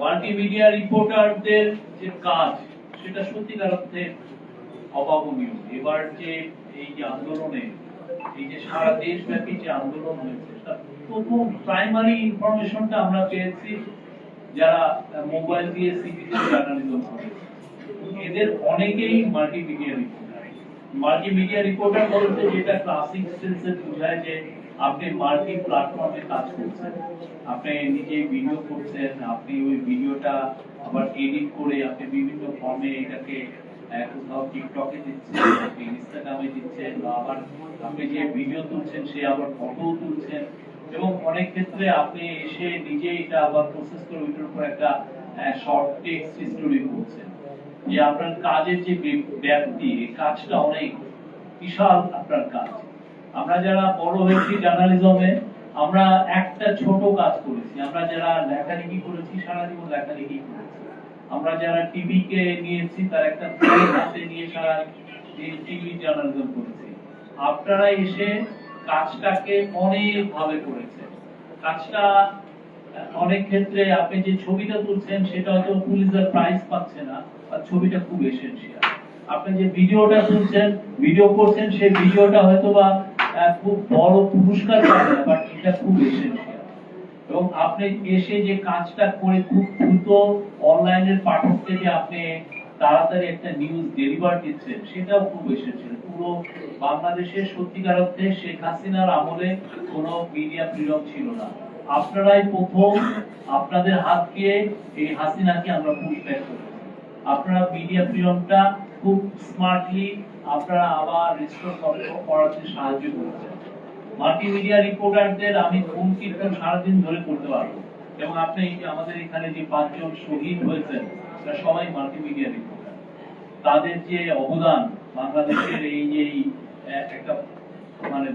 Multimedia রিপোর্টারদের যে কাজ, সেটা সত্যিকার অর্থে অভাবনীয়। এবার যে এই যে আন্দোলনে, এই যে সারা দেশব্যাপী যে আন্দোলন হয়েছে প্রথম প্রাইমারি ইনফরমেশনটা আমরা পেয়েছি যারা মোবাইল দিয়ে সিটিজেন জার্নালিজম করে। এদের অনেকেই মাল্টিমিডিয়া রিপোর্টার মাল্টিমিডিয়া রিপোর্টার বলতে যেটা ক্লাসিক সেন্সে বোঝায় যে আপনি মাল্টি প্ল্যাটফর্মে কাজ করছেন। আপনি নিজে ভিডিও করছেন, আপনি ওই ভিডিওটা আবার এডিট করে আপনি বিভিন্ন ফর্মে এটাকে কোথাও টিকটকে দিচ্ছেন, আপনি ইনস্টাগ্রামে দিচ্ছেন বা আবার আপনি যে ভিডিও তুলছেন, সে আবার ফটো তুলছেন। এবং অনেক ক্ষেত্রে আপনি এসে নিজে এটা আবার প্রসেস করে ওইটার উপর একটা শর্ট টেক্সট স্টোরি করছেন। যে আপনার কাজের যে ব্যাপ্তি কাজটা অনেক বিশাল আপনার কাজ। আমরা যারা বড় হয়েছি জার্নালিজমে, আমরা একটা ছোট কাজ করেছি। আমরা যারা লেখালেখি করেছি সারা জীবন লেখালেখি করেছি। আমরা যারা টিভি কে নিয়েছি, তার একটা হাতে নিয়ে সারা টিভি জার্নালিজম করেছি। আপনারা এসে কাজটাকে অনেক ভাবে করেছেন। কাজটা, অনেক ক্ষেত্রে আপনি যে ছবিটা তুলছেন, সেটা হয়তো পুলিশের প্রাইজ পাচ্ছে না, আর ছবিটা খুব এসেন্সিয়াল আপনি যে ভিডিওটা তুলছেন ভিডিও করছেন, সেই ভিডিওটা হয়তো বা খুব বড় পুরস্কার পাবে না বাট এটা খুব এসেন্সিয়াল এবং আপনি এসে যে কাজটা করে খুব দ্রুত অনলাইনের পাঠককে যে আপনি তাড়াতাড়ি একটা নিউজ ডেলিভার দিচ্ছেন, সেটাও খুব এসেছিল পুরো বাংলাদেশের সত্যিকার অর্থে শেখ হাসিনার আমলে কোনো মিডিয়া ফ্রিডম ছিল না। আপনারাই প্রথম আপনাদের হাত দিয়ে এই হাসিনাকে আমরা পুষব্যাক করেছি আপনারা মিডিয়া ফ্রিডমটা খুব স্মার্টলি আপনারা আবার রিস্টোর করাতে সাহায্য করেছেন মাল্টিমিডিয়া রিপোর্টারদের আমি ঘুম কীর্তন সারাদিন ধরে করতে পারব। এবং আপনি আমাদের এখানে যে পাঁচজন শহীদ হয়েছেন, তারা সবাই মাল্টিমিডিয়া রিপোর্টার তাদের যে অবদান, বাংলাদেশের এই যে একটা মানে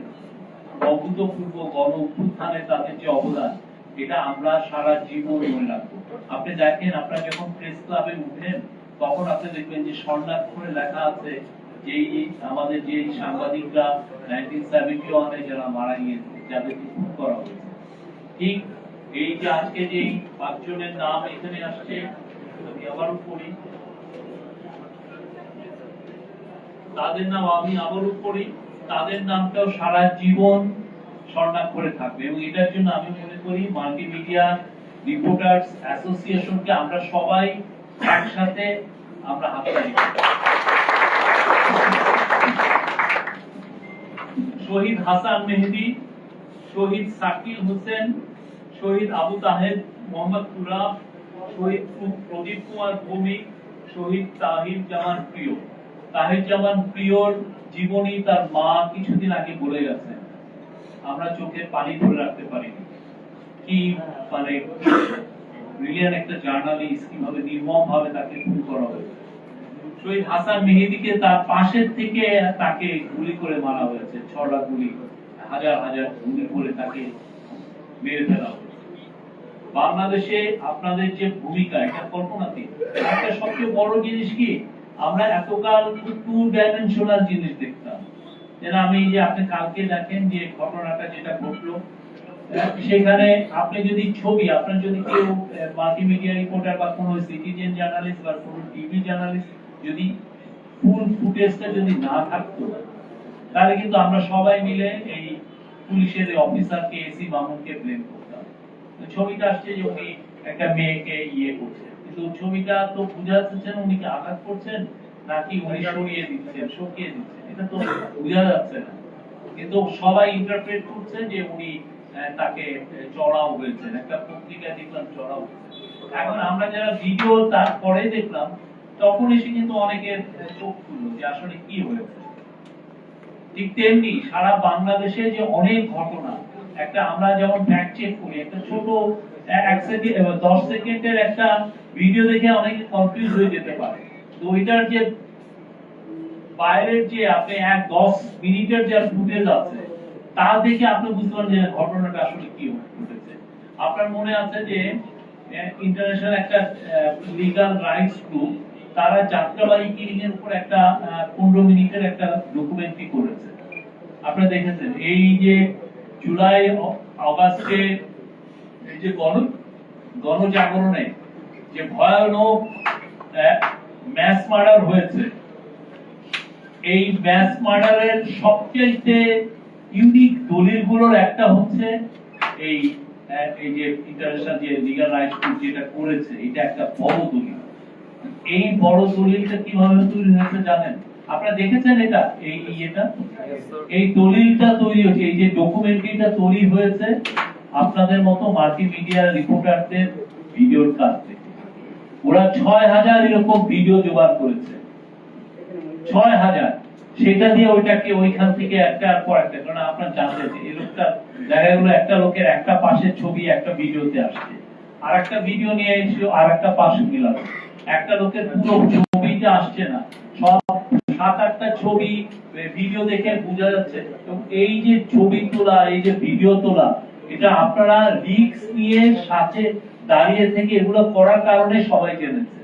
অভূতপূর্ব গণ অভ্যুত্থানে তাদের যে অবদান, এটা আমরা সারা জীবন মনে রাখব। আপনি দেখেন, আপনারা যখন প্রেস ক্লাবে উঠেন তখন আপনি দেখবেন যে স্বর্ণাক্ষরে লেখা আছে যে আমাদের যে সাংবাদিকরা নাইনটিন সেভেন্টি ওয়ানে যারা মারা গিয়েছে, যাদেরকে খুন করা হয়েছে। ঠিক এই যে আজকে যে পাঁচজনের নাম এখানে আসছে আবারও পড়ি। তাদের নাম আমি আবারও পড়ি। তাদের নামটাও সারা জীবন স্বর্ণাক্ষরে থাকবে এবং এটার জন্য আমি মনে করি মাল্টিমিডিয়া রিপোর্টার্স অ্যাসোসিয়েশনকে আমরা সবাই একসাথে আমরা হাততালি। শহীদ হাসান মেহেদি, শহীদ সাকিল হোসেন, শহীদ আবু তাহের মোহাম্মদ তুরাব, শহীদ প্রদীপ কুমার ভৌমিক, শহীদ তাহির জামান প্রিয়। তাহির জামান প্রিয়র জীবনী তার মা কিছুদিন আগে বলে গেছেন আমরা চোখে পানি ধরে রাখতে পারিনি। কি মানে ব্রিলিয়ান একটা জার্নালিস্ট কীভাবে নির্মম ভাবে তাকে খুন করা হয়েছে। শহীদ হাসান মেহেদিকে তার পাশের থেকে তাকে গুলি করে মারা হয়েছে, ছড়া গুলি, হাজার হাজার গুলি করে তাকে মেরে ফেলা হয়েছে। বাংলাদেশে আপনাদের যে ভূমিকা, এটা কল্পনাতীত। একটা সবচেয়ে বড় জিনিস কি? আমরা এতকাল টু ডাইমেনশনাল জিনিস দেখতাম। যেন আমি যে আপনি কালকে দেখেন যে ঘটনাটা যেটা ঘটলো সেখানে আপনি যদি ছবি, আপনার যদি কেউ মাল্টিমিডিয়া রিপোর্টার বা কোনো সিটিজেন জার্নালিস্ট বা কোনো টিভি জার্নালিস্ট যদি ফুল ফুটেজটা যদি না থাকতো, তাহলে কিন্তু আমরা সবাই মিলে এই পুলিশের অফিসারকে এসি মামুনকে ব্লেম করতাম। ছবিটা আসছে যে উনি একটা মেয়েকে ইয়ে করছেন। কিন্তু ছবিটা তো বোঝা যাচ্ছে উনি কি আঘাত করছেন, নাকি উনি সরিয়ে দিচ্ছেন সকিয়ে দিচ্ছেন। এটা তো বোঝা যাচ্ছে না। কিন্তু সবাই ইন্টারপ্রেট করছে যে উনি তাকে চড়াও হয়েছেন একটা পত্রিকায় দেখলাম চড়াও এখন আমরা যারা ভিডিও তারপরে দেখলাম, তখন এসে কিন্তু অনেকের চোখ খুললো যে আসলে কি হয়েছে। ঠিক তেমনি সারা বাংলাদেশে যে অনেক ঘটনা, একটা আমরা যেমন ফ্যাক্ট চেক করি, একটা ছোট এক সেকেন্ড দশ সেকেন্ডের একটা ভিডিও দেখে অনেকে কনফিউজ হয়ে যেতে পারে। তো ওইটার যে বাইরের যে আপনি এক দশ মিনিটের যে ফুটেজ আছে তা দেখে আপনি বুঝতে পারেন যে ঘটনাটা আসলে কি ঘটেছে আপনার মনে আছে যে ইন্টারন্যাশনাল একটা লিগাল রাইটস গ্রুপ তারা যাত্রাবাড়ি কিলিং এর উপর একটা পনেরো মিনিটের একটা ডকুমেন্টারি করেছে। আপনারা দেখেছেন, এই যে জুলাই অগাস্টে এই যে গণ গণজাগরণে যে ভয়ানক ম্যাস মার্ডার হয়েছে, এই ম্যাস মার্ডারের সবচেয়ে ইউনিক দলিলগুলোর একটা হচ্ছে এই এই যে ইন্টারন্যাশনাল যে লিগাল রাইটস যেটা করেছে, এটা একটা বড় দলিল। এই বড় দলিলটা কীভাবে তৈরি হয়েছে জানেন? আপনারা দেখেছেন এটা? এই এটা এই দলিলটা তৈরি হয়েছে এই যে ডকুমেন্টারিটা তৈরি হয়েছে আপনাদের মতো মাল্টিমিডিয়া রিপোর্টারদের ভিডিওর কাছ থেকে। ওরা ছয় হাজার এরকম ভিডিও জোগাড় করেছে। ছয় হাজার। সেটা দিয়ে ওইটাকে ওইখান থেকে একটা আর পর একটা কারণ আপনার জানতে যে এই লোকটা, দেখা গেলো একটা লোকের একটা পাশের ছবি, একটা ভিডিওতে আসছে। আর একটা ভিডিও নিয়ে এসে আর একটা পাশে মিলালো। একটা লোকের পুরো ছবিটা আসছে না। সব সাত আটটা ছবি ভিডিও দেখে বোঝা যাচ্ছে। এই যে ছবি তোলা, এই যে ভিডিও তোলা, এটা আপনারা রিস্ক নিয়ে সাথে দাঁড়িয়ে থেকে এগুলো করার কারণে সবাই জেনেছে।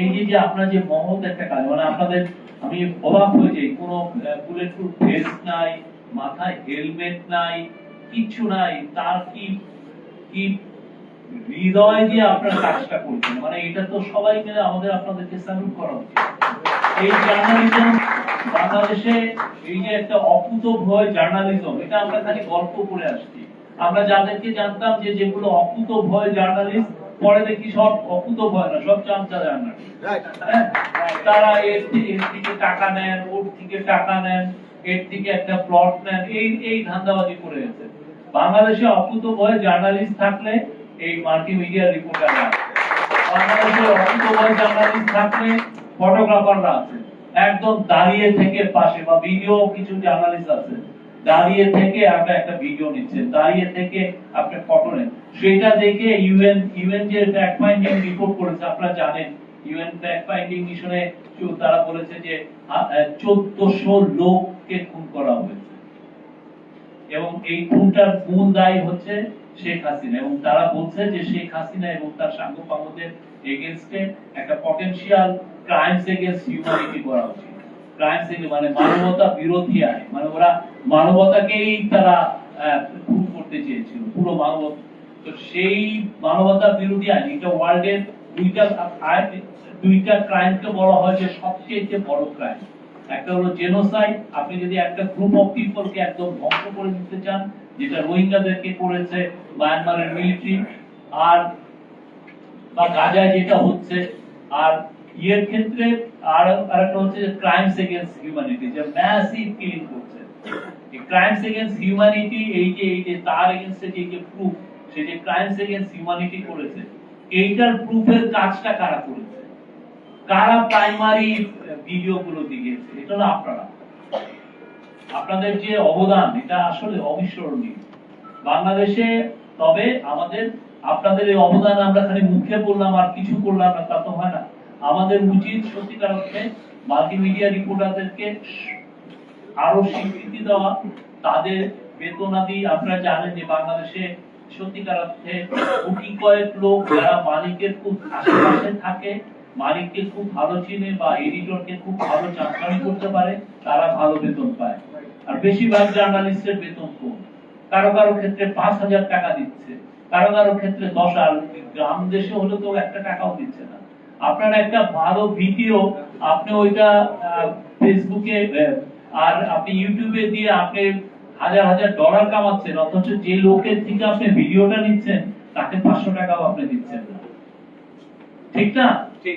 এই যে আপনার যে মহৎ একটা কাজ মানে আপনাদের, আমি অবাক হয়ে যাই, কোনো বুলেট প্রুফ ভেস্ট নাই, মাথায় হেলমেট নাই কিচ্ছু নাই, তার কি কি হৃদয় দিয়ে আপনার কাজটা করছেন? মানে এটা তো সবাই মিলে আমাদের আপনাদেরকে স্যালুট করা উচিত। এই জার্নালিজম বাংলাদেশে এই যে একটা অকুত ভয় জার্নালিজম এটা আমরা খালি গল্প করে আসছি। আমরা যাদেরকে জানতাম যে যেগুলো অকুত ভয় জার্নালিস্ট পরে দেখি সব অকুত ভয় না সব চামচা জার্নালিস্ট হ্যাঁ? তারা এর থেকে এর থেকে টাকা নেন ওর থেকে টাকা নেন এর থেকে একটা প্লট নেন এই এই ধান্দাবাজি করে গেছে বাংলাদেশে অকুত ভয় জার্নালিস্ট থাকলে এই মাল্টিমিডিয়া রিপোর্টাররা বাংলাদেশে অকুত ভয় জার্নালিস্ট থাকলে ফটোগ্রাফাররা আছে। একদম দাঁড়িয়ে থেকে পাশে বা ভিডিও কিছু জার্নালিস্ট আছে। দাঁড়িয়ে থেকে আপনি একটা ভিডিও নিচ্ছেন দাঁড়িয়ে থেকে আপনি ফটো নেন। সেটা দেখে ইউএন ইউএন যে ফ্যাক্ট ফাইন্ডিং রিপোর্ট করেছে, আপনারা জানেন। ইউএন ফ্যাক্ট ফাইন্ডিং মিশনে তারা বলেছে যে চোদ্দশো লোককে খুন করা হয়েছে। এবং এই খুনটার মূল দায়ী হচ্ছে শেখ হাসিনা। এবং তারা বলছে যে, শেখ হাসিনা এবং তার সাঙ্গ পাঙ্গদের এগেনস্টে একটা পটেনশিয়াল ক্রাইমস এগেনস্ট হিউম্যানিটি করা উচিত। ক্রাইমস মানে মানবতা বিরোধী আইন। মানে ওরা মানবতাকেই তারা খুন করতে চেয়েছিল, পুরো মানবতা। তো সেই মানবতা বিরোধী আইন, এটা দুইটা দুইটা বলা হয় যে সবচেয়ে বড় ক্রাইম একটা হলো জেনোসাইড আপনি যদি একটা গ্রুপ অফ একদম করে দিতে চান, যেটা রোহিঙ্গাদেরকে করেছে মায়ানমারের মিলিটারি আর বা গাজায় যেটা হচ্ছে, আর ইয়ের ক্ষেত্রে আর আরেকটা হচ্ছে ক্রাইমস এগেইনস্ট হিউম্যানিটি যে ম্যাসিভ কিলিং করছে। ক্রাইমস এগেইনস্ট হিউম্যানিটি এই যে এই যে তার এগেইনস্টে যে যে প্রুফ সে যে ক্রাইমস এগেইনস্ট হিউম্যানিটি করেছে, এইটার প্রুফের কাজটা কারা করেছে? কারা প্রাইমারি ভিডিও গুলো দিয়েছে? এটা হলো আপনারা। আপনাদের যে অবদান, এটা আসলে অবিস্মরণীয়। বাংলাদেশে তবে আমাদের, আপনাদের এই অবদান আমরা খালি মুখে বললাম, আর কিছু করলাম না, তা তো হয় না। আমাদের উচিত সত্যিকার অর্থে মাল্টিমিডিয়া রিপোর্টারদেরকে আরও স্বীকৃতি দেওয়া, তাদের বেতনাদি আপনারা জানেন যে বাংলাদেশে সত্যিকার অর্থে কয়েক লোক যারা মালিকের খুব আশেপাশে থাকে, মালিককে খুব ভালো চিনে বা এডিটরকে খুব ভালো চাকরি করতে পারে, তারা ভালো বেতন পায়। আর বেশিরভাগ জার্নালিস্টের বেতন কম। কারও কারও ক্ষেত্রে পাঁচ হাজার টাকা দিচ্ছে, কারও কারও ক্ষেত্রে দশ আর গ্রাম দেশে হলে তো একটা টাকাও দিচ্ছে না। আপনার একটা ভালো ভিডিও, আপনি ওইটা ফেসবুকে আর আপনি ইউটিউবে দিয়ে আপনি হাজার হাজার ডলার কামাচ্ছেন অথচ যে লোকের থেকে আপনি ভিডিওটা নিচ্ছেন তাকে পাঁচশো টাকাও আপনি দিচ্ছেন না। ঠিক না?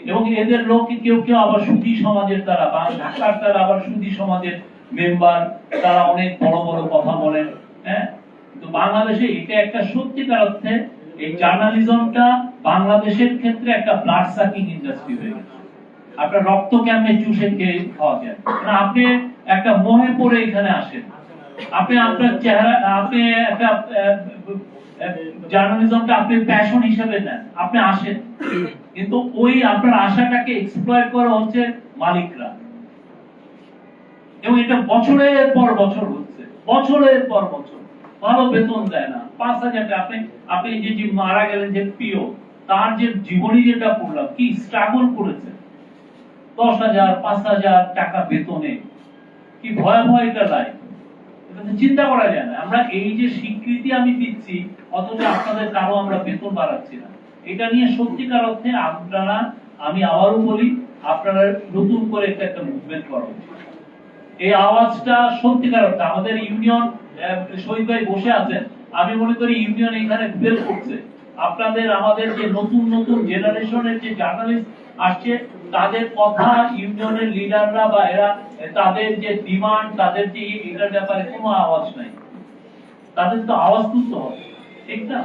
এবং এদের লোক কেউ কেউ আবার সুধী সমাজের দ্বারা বা ঢাকার দ্বারা আবার সুধী সমাজের মেম্বার তারা অনেক বড় বড় কথা বলেন হ্যাঁ? তো বাংলাদেশে এটা একটা সত্যিকার অর্থে এই জার্নালিজমটা বাংলাদেশের ক্ষেত্রে একটা ব্লাড সাকিং ইন্ডাস্ট্রি হয়ে গেছে। আপনার রক্ত কেমনে চুষে খেয়ে খাওয়া যায়? না আপনি একটা মোহে পড়ে এখানে আসেন। আপনি আপনার চেহারা, আপনি একটা জার্নালিজমটা আপনি প্যাশন হিসেবে নেন, আপনি আসেন। কিন্তু ওই আপনার আশাটাকে এক্সপ্লয়েট করা হচ্ছে মালিকরা। এবং এটা বছরের পর বছর হচ্ছে, বছরের পর বছর। ভালো বেতন দেয় না। পাঁচ হাজার আপনি আপনি যে যে মারা গেলেন যে প্রিয় তার যে জীবনী যেটা পড়লাম, কি স্ট্রাগল করেছে? দশ হাজার, পাঁচ হাজার টাকা বেতনে কি ভয়াবহ এটা লাইফ এটা তো চিন্তা করা যায় না। আমরা এই যে স্বীকৃতি আমি দিচ্ছি, অথচ আপনাদের কারও আমরা বেতন বাড়াচ্ছি না। এটা নিয়ে সত্যিকার অর্থে আপনারা, আমি আবারও বলি, আপনারা নতুন করে একটা একটা মুভমেন্ট করা। এই আওয়াজটা সত্যিকার অর্থে আমাদের ইউনিয়ন শহীদ ভাই বসে আছেন। আমি মনে করি ইউনিয়ন এখানে ফেল করছে। আপনাদের, আমাদের যে নতুন নতুন জেনারেশনের যে জার্নালিস্ট আসছে তাদের কথা ইউনিয়নের লিডাররা বা এরা, তাদের যে ডিমান্ড তাদের যে এটার ব্যাপারে কোনো আওয়াজ নাই। তাদের তো আওয়াজ তুলতে হবে, ঠিক না?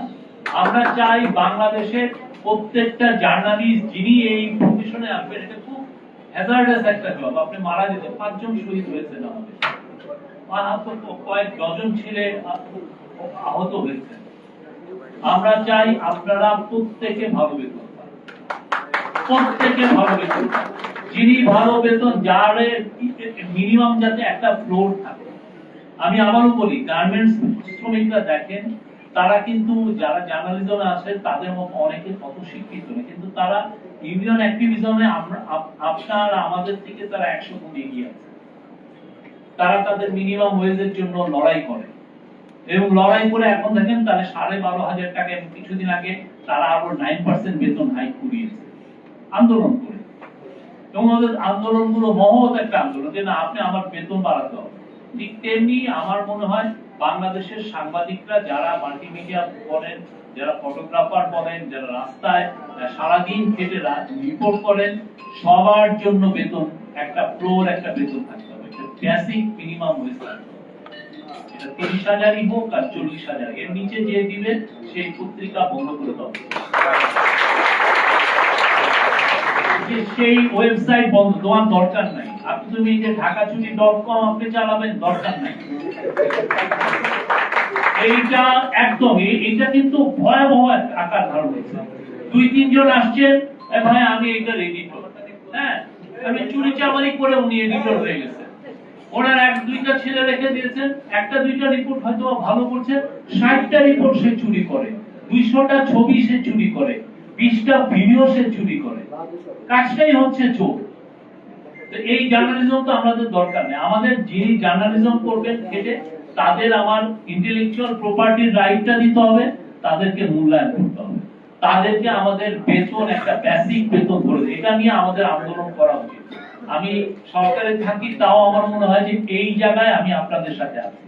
আমরা চাই বাংলাদেশের প্রত্যেকটা জার্নালিস্ট যিনি এই প্রফেশনে আসবেন এটা খুব হ্যাজার্ডাস একটা জব আপনি মারা যেতে পাঁচজন শহীদ হয়েছেন আমাদের। কয়েক ডজন ছেলে আহত হয়েছে আমরা চাই আপনারা প্রত্যেকে ভালো বেতন। পান। প্রত্যেকে ভালো বেতন যিনি ভালো বেতন যার মিনিমাম যাতে একটা ফ্লোর থাকে। আমি আবারও বলি গার্মেন্টস শ্রমিকরা দেখেন, তারা কিন্তু যারা জার্নালিজমে আছে তাদের মতো অনেকে অত শিক্ষিত না কিন্তু তারা ইউনিয়ন অ্যাক্টিভিজমে আপনার আমাদের থেকে তারা একশো গুণ এগিয়ে আছে। তারা তাদের মিনিমাম ওয়েজের জন্য লড়াই করে। এবং লড়াই করে এখন দেখেন তাহলে সাড়ে বারো হাজার টাকা এবং কিছুদিন আগে তারা আরও নাইন পার্সেন্ট বেতন হাইক করিয়েছে। আন্দোলন করে। এবং ওদের আন্দোলনগুলো মহৎ একটা আন্দোলন। যে না, আপনি আমার বেতন বাড়াতে হবে। ঠিক তেমনি আমার মনে হয় বাংলাদেশের সাংবাদিকরা যারা মাল্টিমিডিয়া বলেন, যারা ফটোগ্রাফার বলেন, যারা রাস্তায় সারাদিন খেটে রিপোর্ট করেন, সবার জন্য বেতন, একটা ফ্লোর একটা বেতন থাকতে হবে। বেসিক মিনিমাম ওয়েজ এটা তিরিশ হাজারই হোক আর চল্লিশ হাজার। এর নিচে যে দিবে, সেই পত্রিকা বন্ধ করে দেওয়া সেই ওয়েবসাইট বন্ধ, তোমার দরকার নাই। আপনি তুমি যে ঢাকাচুরি ডট কম আপনি চালাবেন, দরকার নাই। এইটা একদম এ- এটা কিন্তু ভয়াবহ আকার ধারণ হয়েছে দুই, তিনজন আসছেন, "এ ভাই, আমি এটা এডিটর হ্যাঁ আমি চুরি চামারি করে উনি এডিটর হয়ে গেছে। ওনার এক, দুইটা ছেলে রেখে দিয়েছেন, একটা, দুইটা রিপোর্ট হয়তো ভালো করছে, ষাটটা রিপোর্ট সে চুরি করে। দুইশোটা ছবি সে চুরি করে। বিশটা ভিডিও সে চুরি করে। কাজটাই হচ্ছে চোর। তো এই জার্নালিজম তো আমাদের দরকার নেই। আমাদের যিনি জার্নালিজম করবেন খেটে, তাদের আমার ইন্টেলেকচুয়াল প্রপার্টির রাইটটা দিতে হবে, তাদেরকে মূল্যায়ন করতে হবে। তাদেরকে আমাদের বেতন, একটা বেসিক বেতন করে এটা নিয়ে আমাদের আন্দোলন করা উচিত। আমি সরকারে থাকি, তাও আমার মনে হয় যে এই জায়গায় আমি আপনাদের সাথে আছি।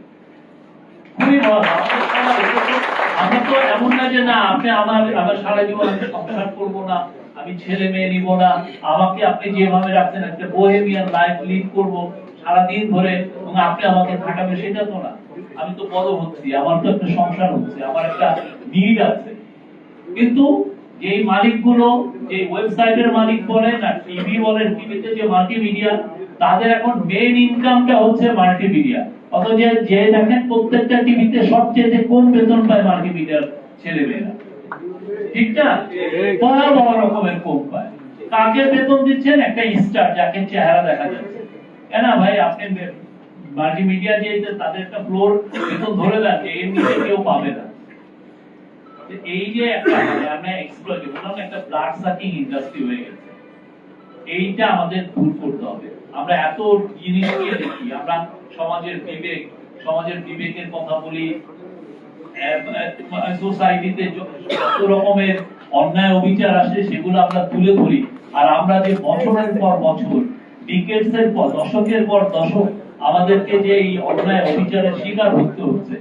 খুবই ভালো। এটা তো- এমন না যে না, আপনি আমার আমার সারা জীবন আমি সংসার করব না, আমি ছেলে মেয়ে নিব না, আমাকে আপনি যেভাবে রাখছেন একটা বোহেমিয়ান লাইফ লিড করব সারাদিন ধরে, এবং আপনি আমাকে সেটা তো না। আমি তো বড় হচ্ছি, আমার তো একটা সংসার হচ্ছে, আমার একটা নিড আছে। কিন্তু যে মালিকগুলো যে ওয়েবসাইটের মালিক বলেন, আর টিভি বলেন টিভিতে যে মাল্টিমিডিয়া তাদের এখন মেইন ইনকামটা হচ্ছে মাল্টিমিডিয়া অথচ যে দেখেন প্রত্যেকটা টিভিতে সবচেয়ে কম বেতন পায় মাল্টিমিডিয়ার ছেলেমেয়েরা। ঠিক না? বড় বড় রকমের কম পায়। কাকে বেতন দিচ্ছেন? একটা স্টার যাকে চেহারা দেখা যাচ্ছে। কেন ভাই? আপনি মাল্টিমিডিয়া যে যে তাদের একটা ফ্লোর বেতন ধরে দেন এর নিচে কেউ পাবে না। এই যে একটা মানে আমরা এক্সপ্লয়েট বললাম না, একটা ব্লাড সাকিং ইন্ডাস্ট্রি হয়ে গেছে। এইটা আমাদের দূর করতে হবে। আমরা এত জিনিসকে দেখি আমরা সমাজের বিবেক সমাজের বিবেকের কথা বলি সোসাইটিতে যত রকমের অন্যায় অবিচার আসে সেগুলো আমরা তুলে ধরি। আর আমরা যে বছরের পর বছর ডিকেটস এর পর দশকের পর দশক আমাদেরকে যে এই অন্যায় অবিচারের শিকার হতে হচ্ছে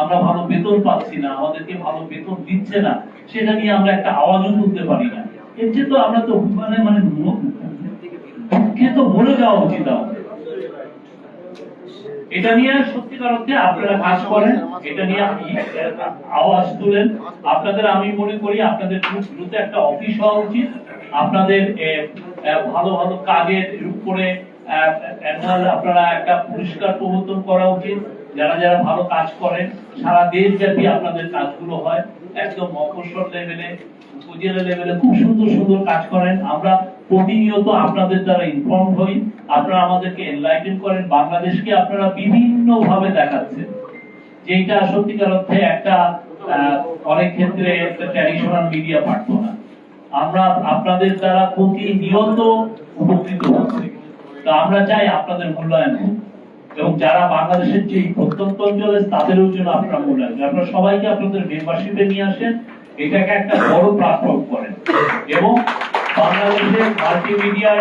আমরা ভালো বেতন পাচ্ছি না আমাদেরকে ভালো বেতন দিচ্ছে না সেটা নিয়ে আমরা একটা আওয়াজও তুলতে পারি না। এর চেয়ে তো আমরা তো মানে মানে দুঃখে তো মরে যাওয়া উচিত এটা নিয়ে সত্যিকার অর্থে আপনারা কাজ করেন এটা নিয়ে আপনি আওয়াজ তুলেন। আপনাদের আমি মনে করি আপনাদের দ্রুত একটা অফিস হওয়া উচিত। আপনাদের ভালো ভালো কাজের আহ, annual আপনারা একটা পুরস্কার প্রবর্তন করা উচিত। যারা যারা ভালো কাজ করেন সারা দেশব্যাপী আপনাদের কাজগুলো হয়। একদম মফস্বল লেভেলে উপজেলা লেভেলে খুব সুন্দর সুন্দর কাজ করেন। আমরা প্রতিনিয়ত আপনাদের দ্বারা ইনফর্ম হই। আপনারা আমাদেরকে এনলাইটেন করেন। বাংলাদেশকে আপনারা বিভিন্ন ভাবে দেখাচ্ছেন। যেটা সত্যিকার অর্থে একটা অনেক ক্ষেত্রে একটা ট্র্যাডিশনাল মিডিয়া পারতো না আমরা আপনাদের দ্বারা প্রতিনিয়ত উপকৃত হচ্ছি। তো আমরা চাই আপনাদের মূল্যায়ন হোক। এবং যারা বাংলাদেশের যে প্রত্যন্ত অঞ্চলে তাদেরও জন্য আপনারা রাখবেন আপনারা সবাইকে আপনাদের মেম্বারশিপে নিয়ে আসেন। এটাকে একটা বড় প্ল্যাটফর্ম করেন। এবং বাংলাদেশের মাল্টিমিডিয়ার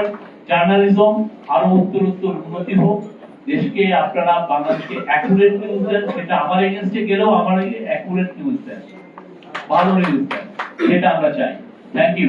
জার্নালিজম আরও উত্তর উত্তর উন্নতি হোক, দেশকে আপনারা বাংলাদেশকে অ্যাকুরেট নিউজ দেন, সেটা আমার এগেনস্টে গেলেও আমার অ্যাকুরেট নিউজ দেন। ভালো নিউজ দেন, সেটা আমরা চাই। Thank you